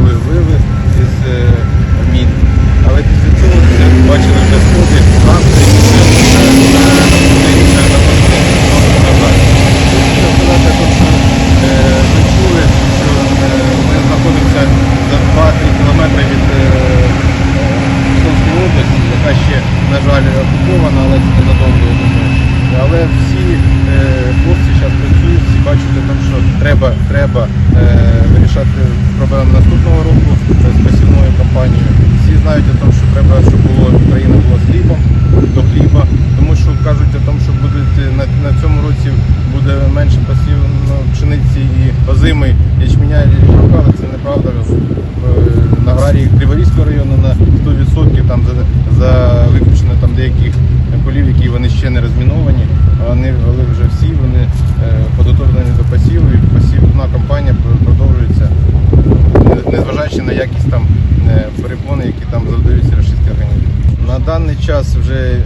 були з із е, мін. Але після цього це бачили вже сходи, ганти і все сказати, е, Ми чули, що ми знаходимося за 2-3 кілометри від Херсонської області, яка ще, на жаль, окупована, але це ненадовго. Але всі хлопці зараз працюють, всі бачать, що треба треба е, вирішати проблеми наступного року з посівною кампанією. Всі знають о тому, що треба, щоб було Україна була з хлібом до хліба, тому що кажуть о тому, що буде на, на цьому році буде менше посівно ну, пшениці і озими ячменя і жука, але це неправда. В, на аграрії незважаючи на якість там е, перепони, які там завдаються російські організми. На даний час вже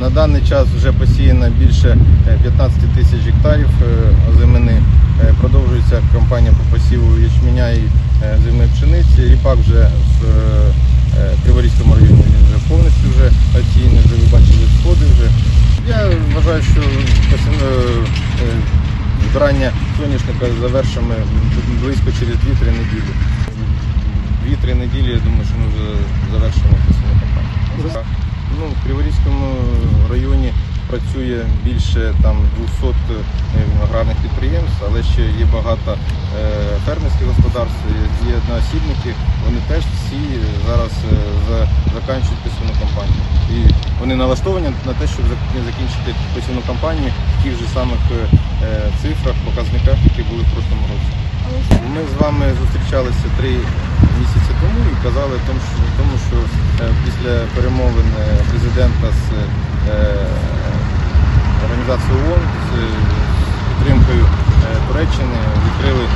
на даний час вже посіяно більше е, 15 тисяч гектарів е, озимини. Е, Продовжується кампанія по посіву ячменя і е, озимої пшениці. Ріпак вже в е, е, Криворізькому районі він вже повністю вже оцінений, вже ви бачили сходи вже. Я вважаю, що е, е, збирання соняшника завершимо близько через 2-3 неділі. 2-3 неділі, я думаю, що ми вже завершимо посівну кампанію. Ну, в Криворізькому районі працює більше там 200 е, аграрних підприємств, але ще є багато е, фермерських господарств, є- одноосібники. Вони теж всі зараз е, закінчують посівну кампанію. І вони налаштовані на те, щоб зак- закінчити посівну кампанію в тих же самих цифрах, показниках, які були в прошлому році. Ми з вами зустрічалися три місяці тому і казали тому, що, е, після перемовин е, президента з е, організацією ООН з, підтримкою Туреччини відкрили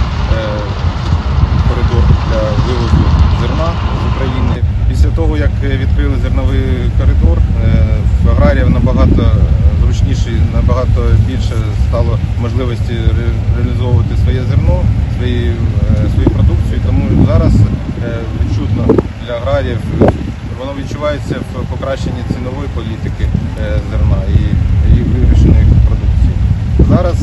коридор для вивозу зерна з України. Після того, як відкрили зерновий коридор, в аграріїв набагато зручніше, набагато більше стало можливості ре- реалізовувати своє зерно, свої, е, свою продукцію. Тому зараз е, відчутно для аграріїв воно відчувається в покращенні цінової політики е, зерна і їх вирішеної продукції. Зараз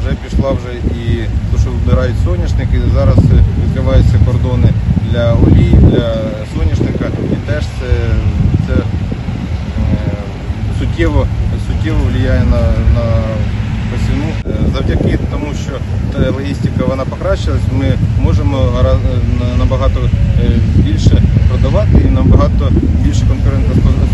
вже пішла вже і те, що вибирають соняшники, зараз е, відкриваються кордони для олій, для соняшника і теж це, це е, суттєво, суттєво впливає на, на посівну. Е, Завдяки тому, що логістика вона покращилась, ми можемо набагато е, більше продавати і набагато більше конкурентоспособно